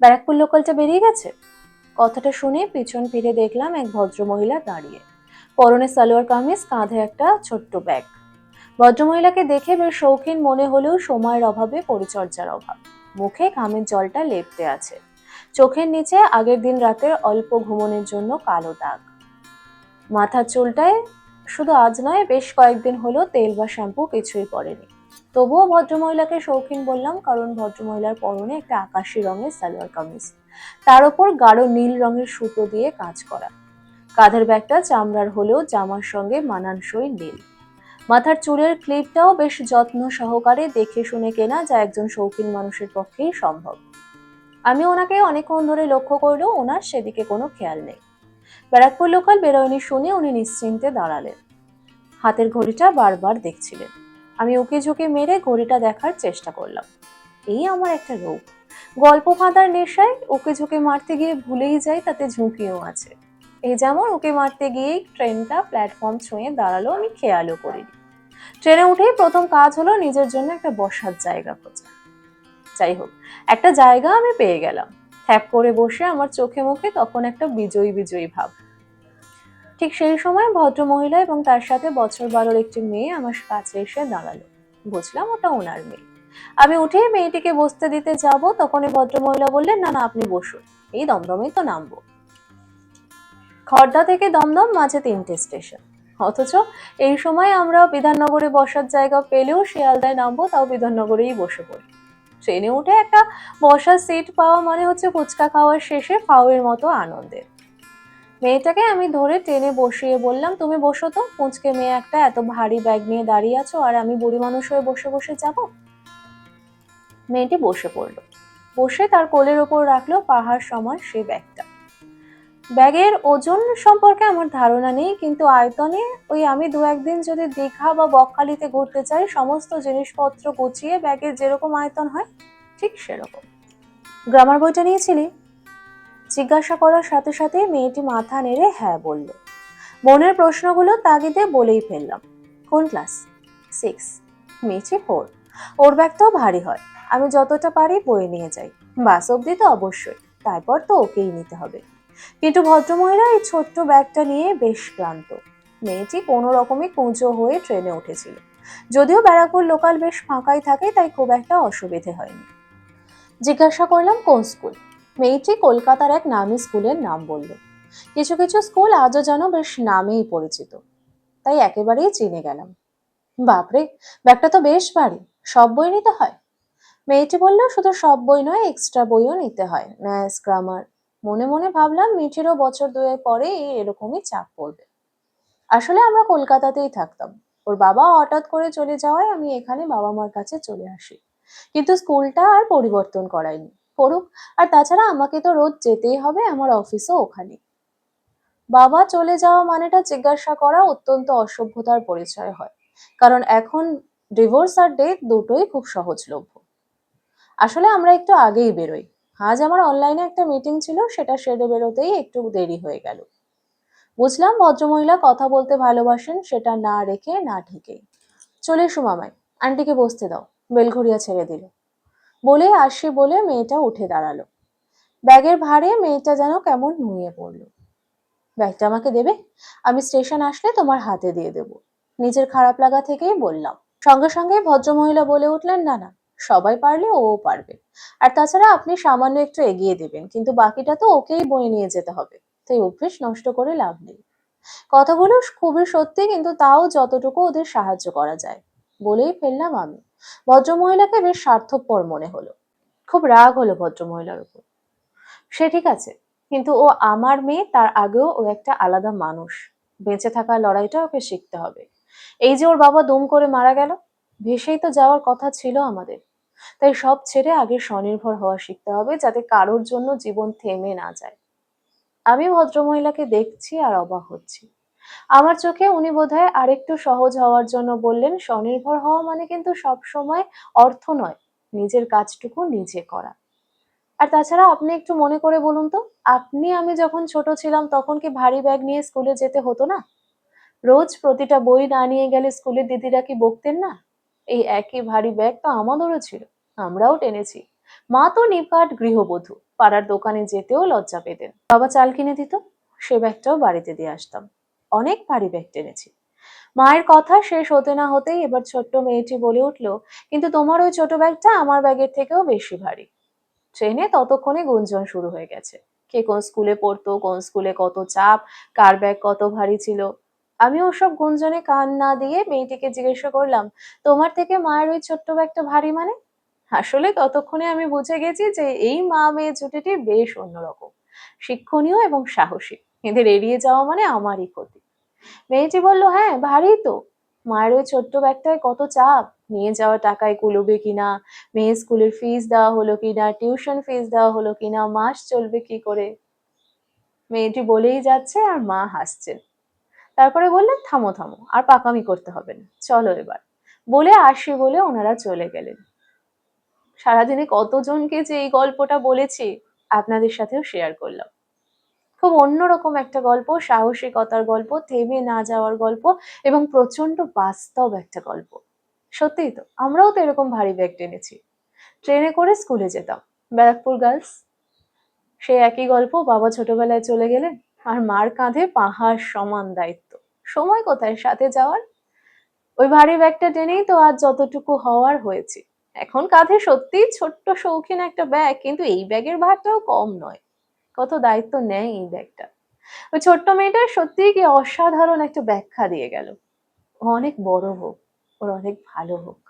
ব্যারাকপুর লোকালটা বেরিয়ে গেছে? কথাটা শুনে পিছন ফিরে দেখলাম এক ভদ্রমহিলা দাঁড়িয়ে। পরনে সালোয়ার কামিজ, কাঁধে একটা ছোট্ট ব্যাগ। ভদ্রমহিলাকে দেখে বেশ শৌখিন মনে হলেও সময়ের অভাবে পরিচর্যার অভাব। মুখে ঘামের জলটা লেপতে আছে। চোখের নিচে আগের দিন রাতের অল্প ঘুমনের জন্য কালো দাগ। মাথার চুলটায়, শুধু আজ নয়, বেশ কয়েকদিন হলো তেল বা শ্যাম্পু কিছুই পড়েনি। তবুও ভদ্রমহিলাকে শৌখিন বললাম, কারণ ভদ্রমহিলার পরনে একটা আকাশি রঙের সালোয়ার কামিজ। তার ওপর গাঢ় নীল রঙের সুতো দিয়ে কাজ করা। কাঁধের ব্যাগটা চামড়ার হলেও জামার সঙ্গে মানানসই নীল। মাথার চুলের ক্লিপটাও বেশ যত্ন সহকারে দেখে শুনে কেনা যা একজন শৌখিন মানুষের পক্ষেই সম্ভব। আমি ওনাকে অনেকক্ষণ ধরে লক্ষ্য করলেও ওনার সেদিকে কোনো খেয়াল নেই। ব্যারাকপুর লোকাল বেরোয়নি শুনে উনি নিশ্চিন্তে দাঁড়ালেন। হাতের ঘড়িটা বারবার দেখছিলেন। আমি উকি ঝুঁকি মেরে ঘড়িটা দেখার চেষ্টা করলাম। এই আমার একটা রোগ। গল্প ফাঁদার নেশায় ওকে ঝুঁকে মারতে গিয়ে ভুলেই যাই তাতে ঝুঁকিও আছে। এই যেমন ওকে মারতে গিয়েই ট্রেনটা প্ল্যাটফর্ম ছুঁয়ে দাঁড়াল, আমি খেয়ালও করিনি। ট্রেনে উঠেই প্রথম কাজ হলো নিজের জন্য একটা বসার জায়গা খোঁজা। যাই হোক, একটা জায়গা আমি পেয়ে গেলাম। থ্যাপ করে বসে আমার চোখে মুখে তখন একটা বিজয়ী বিজয়ী ভাব। ঠিক সেই সময় ভদ্রমহিলা এবং তার সাথে বছর বারোর একটি মেয়ে আমার কাছে এসে দাঁড়াল। বুঝলাম ওটা ওনার মেয়ে। আমি উঠে মেয়েটিকে বসতে দিতে যাব তখন এই ভদ্রমহিলা বললেন, না না, আপনি বসুন। এই দমদমেই তো নামবো। খড়দা থেকে দমদম, মাঝে তিনটে স্টেশন। অথচ এই সময় আমরা বিধাননগরে বসার জায়গা পেলেও শিয়ালদায় নামবো, তাও বিধাননগরেই বসে পড়ি। ট্রেনে উঠে একটা বসার সিট পাওয়া মানে হচ্ছে ফুচকা খাওয়ার শেষে ফাউয়ের মতো আনন্দের। মেয়েটাকে আমি ধরে ট্রেনে বসিয়ে বললাম, তুমি বসো তো, পুঁচকে মেয়ে একটা, এত ভারী ব্যাগ নিয়ে দাঁড়িয়ে আছো, আর আমি বুড়ি মানুষ হয়ে বসে বসে যাব? মেয়েটি বসে পড়ল। বসে তার কোলের ওপর রাখল পাহাড় সমান সেই ব্যাগটা। ব্যাগের ওজন সম্পর্কে আমার ধারণা নেই, কিন্তু আয়তনে ওই আমি দু একদিন যদি দীঘা বা বকখালিতে ঘুরতে চাই সমস্ত জিনিসপত্র গুছিয়ে ব্যাগের যেরকম আয়তন হয়, ঠিক সেরকম। গ্রামার বইটা নিয়েছিলি? জিজ্ঞাসা করার সাথে সাথে মেয়েটি মাথা নেড়ে হ্যাঁ বলল। মনের প্রশ্নগুলো তাগিদে বলেই ফেললাম। কোন ক্লাস? সিক্স। মেয়েছি ফোর। ওর ব্যাগটাও ভারী হয়। আমি যতটা পারি বয়ে নিয়ে যাই। বাস অবধি তো অবশ্যই। তারপর তো ওকেই নিতে হবে। কিন্তু ভদ্রমহিলা এই ছোট্ট ব্যাগটা নিয়ে বেশ ক্লান্ত। মেয়েটি কোনো রকমে কুঁজো হয়ে ট্রেনে উঠেছিল। যদিও ব্যারাকপুর লোকাল বেশ ফাঁকাই থাকে, তাই খুব একটা অসুবিধে হয়নি। জিজ্ঞাসা করলাম, কোন স্কুল? মেয়েটি কলকাতার এক নামি স্কুলের নাম বলল। কিছু কিছু স্কুল আজও যেন বেশ নামেই পরিচিত। তাই একেবারেই চিনে গেলাম। বাপরে, ব্যাগটা তো বেশ ভারী। সব বই নিতে হয়? মেয়েটি বলল, শুধু সব বই নয় এক্সট্রা বইও নিতে হয়। ম্যাথস গ্রামার মনে মনে ভাবলাম মিঠিরও বছর দুয়েক পরে এরকমই চাপ পড়বে। আসলে আমরা কলকাতাতেই থাকতাম। ওর বাবা হঠাৎ করে চলে যাওয়ায় আমি এখানে বাবা মার কাছে চলে আসি। কিন্তু স্কুলটা আর পরিবর্তন করায়নি। করুক আর তাছাড়া আমাকে তো রোজ যেতেই হবে আমার অফিসও ওখানে। বাবা চলে যাওয়া মানেটা জিজ্ঞাসা করা অত্যন্ত অসভ্যতার পরিচয় হয়। কারণ এখন ডিভোর্স আর ডেথ দুটোই খুব সহজলভ্য। আসলে আমরা একটু আগেই বেরোই। আজ আমার অনলাইনে একটা মিটিং ছিল, সেটা সেরে বেরোতেই একটু দেরি হয়ে গেল। বুঝলাম ভদ্রমহিলা কথা বলতে ভালোবাসেন, সেটা না রেখে না ঢেকেই চলে এসো মামাই, আন্টিকে বসতে দাও। বেলঘড়িয়া ছেড়ে দিল। বলে আসি বলে মেয়েটা উঠে দাঁড়াল। ব্যাগের ভারে মেয়েটা যেন কেমন নুয়ে পড়ল। ব্যাগটা আমাকে দেবে? আমি স্টেশন আসলে তোমার হাতে দিয়ে দেব। নিজের খারাপ লাগা থেকেই বললাম। সঙ্গে সঙ্গে ভদ্রমহিলা বলে উঠলেন, না না, সবাই পারলে ও পারবে। আর তাছাড়া আপনি সামান্য একটু এগিয়ে দেবেন, কিন্তু বাকিটা তো ওকেই বয়ে নিয়ে যেতে হবে। তাই অভ্যেস নষ্ট করে লাভ নেই। কথাগুলো খুবই সত্যি, কিন্তু তাও যতটুকু ওদের সাহায্য করা যায়। বলেই ফেললাম আমি। ভদ্রমহিলাকে বেশ স্বার্থপর মনে হলো। খুব রাগ হলো ভদ্রমহিলার উপর। সে ঠিক আছে, কিন্তু ও আমার মেয়ে, তার আগেও ও একটা আলাদা মানুষ। বেঁচে থাকার লড়াইটা ওকে শিখতে হবে। এই যে ওর বাবা দুম করে মারা গেল, ভেসেই তো যাওয়ার কথা ছিল আমাদের। তাই সব ছেড়ে আগে স্বনির্ভর হওয়া শিখতে হবে, যাতে কারোর জন্য জীবন থেমে না যায়। আমি ভদ্রমহিলাকে দেখছি আর অবাক হচ্ছি। আমার চোখে উনি বোধহয় আরেকটু সহজ হওয়ার জন্য বললেন, স্বনির্ভর হওয়া মানে কিন্তু সব সময় অর্থ নয়, নিজের কাজটুকু নিজে করা। আর তাছাড়া আপনি একটু মনে করে বলুন তো, আপনি আমি যখন ছোট ছিলাম তখন কি ভারী ব্যাগ নিয়ে স্কুলে যেতে হতো না? রোজ প্রতিটা বই না নিয়ে গেলে স্কুলের দিদিরা কি বকতেন না? এই একই ভারী ব্যাগ তো আমাদেরও ছিল, আমরাও টেনেছি। মা তো নিপাট গৃহবধূ, পাড়ার দোকানে যেতেও লজ্জা পেতেন। বাবা চাল কিনে দিত, সে ব্যাগটাও বাড়িতে দিয়ে আসতাম। অনেক ভারী ব্যাগ টেনেছি মায়ের কথা শেষ হতে না হতেই এবার ছোট্ট মেয়েটি বলে উঠল, কিন্তু তোমার ওই ছোট ব্যাগটা আমার ব্যাগের থেকেও বেশি ভারী। ট্রেনে ততক্ষণে গুঞ্জন শুরু হয়ে গেছে। কে কোন স্কুলে পড়তো, কোন স্কুলে কত চাপ, কার ব্যাগ কত ভারী ছিল। আমি ওসব গুঞ্জনে কান না দিয়ে মেয়েটিকে জিজ্ঞাসা করলাম, তোমার থেকে মায়ের ওই ছোট্ট ব্যাগটা ভারী মানে? আসলে ততক্ষণে আমি বুঝে গেছি যে এই মা মেয়ে জুটিটি বেশ অন্যরকম। শিক্ষণীয় এবং সাহসী। এদের এড়িয়ে যাওয়া মানে আমারই ক্ষতি। মেয়েটি বলল হ্যাঁ ভারী তো। মায়ের ওই ছোট্ট ব্যাগটায় কত চাপ। নিয়ে যাওয়া টাকায় কুলোবে কিনা মেয়ে স্কুলের ফিস দেওয়া হলো কিনা টিউশন ফিস দেওয়া হলো কিনা, মাস চলবে কি করে? মেয়েটি বলেই যাচ্ছে আর মা হাসছে। তারপরে বললেন, থামো থামো, আর পাকামি করতে হবে না। চলো এবার। বলে আসি বলে ওনারা চলে গেলেন। সারাদিনে কতজনকে যে এই গল্পটা বলেছি, আপনাদের সাথেও শেয়ার করলাম। খুব অন্যরকম একটা গল্প, সাহসিকতার গল্প, থেমে না যাওয়ার গল্প এবং প্রচণ্ড বাস্তব একটা গল্প। সত্যিই তো, আমরাও তো এরকম ভারী ব্যাগ টেনেছি। ট্রেনে করে স্কুলে যেতাম, ব্যারাকপুর গার্লস সে একই গল্প বাবা ছোটবেলায় চলে গেলেন আর মার কাঁধে পাহাড় সমান দায়িত্ব। সময় কোথায়, সাথে যাওয়ার? ওই ভারী ব্যাগটা টেনেই তো আজ যতটুকু হওয়ার হয়েছে। এখন কাঁধে সত্যিই ছোট্ট শৌখিন একটা ব্যাগ কিন্তু এই ব্যাগের ভারটাও কম নয়। কত দায়িত্ব নেয় এই ব্যাগটা। ওই ছোট্ট মেয়েটার সত্যি কি অসাধারণ একটা ব্যাখ্যা দিয়ে গেল। অনেক বড় হোক, ওর অনেক ভালো হোক।